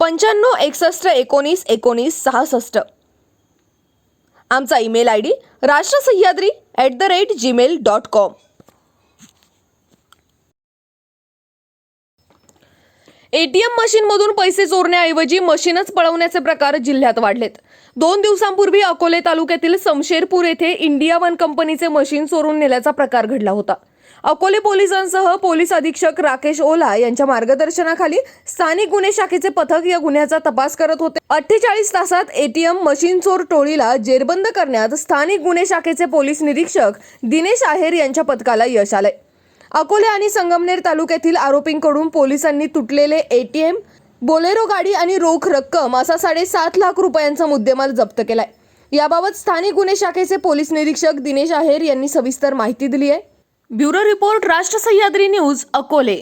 पंच्याण्णव एकसष्ट एकोणीस एकोणीस सहासष्ट. आमचा email I D Rashtra Sahyadri at the rate Gmail dot com ATM मशीनमधून पैसे चोरण्याऐवजी मशीनच पळवण्याचे प्रकार जिल्ह्यात वाढलेत. दोन दिवसांपूर्वी अकोले तालुक्यातील समशेरपूर येथे इंडिया वन कंपनीचे मशीन चोरून नेल्याचा प्रकार घडला होता. अकोले पोलिसांसह पोलीस अधीक्षक राकेश ओला यांच्या मार्गदर्शनाखाली स्थानिक गुन्हे शाखेचे पथक या गुन्ह्याचा तपास करत होते. अठ्ठेचाळीस तासात एटीएम मशीन चोर टोळीला जेरबंद करण्यात स्थानिक गुन्हे शाखेचे पोलीस निरीक्षक दिनेश आहेर यांच्या पथकाला यश आलंय. अकोले आणि संगमनेर तालुक्यातील आरोपींकडून पोलिसांनी तुटलेले एटीएम बोलेरो गाडी आणि रोख रक्कम असा साडेसात लाख रुपयांचा मुद्देमाल जप्त केलाय. याबाबत स्थानिक गुन्हे शाखेचे पोलीस निरीक्षक दिनेश आहेर यांनी सविस्तर माहिती दिली आहे. ब्युरो रिपोर्ट राष्ट्र सह्याद्री न्यूज अकोले.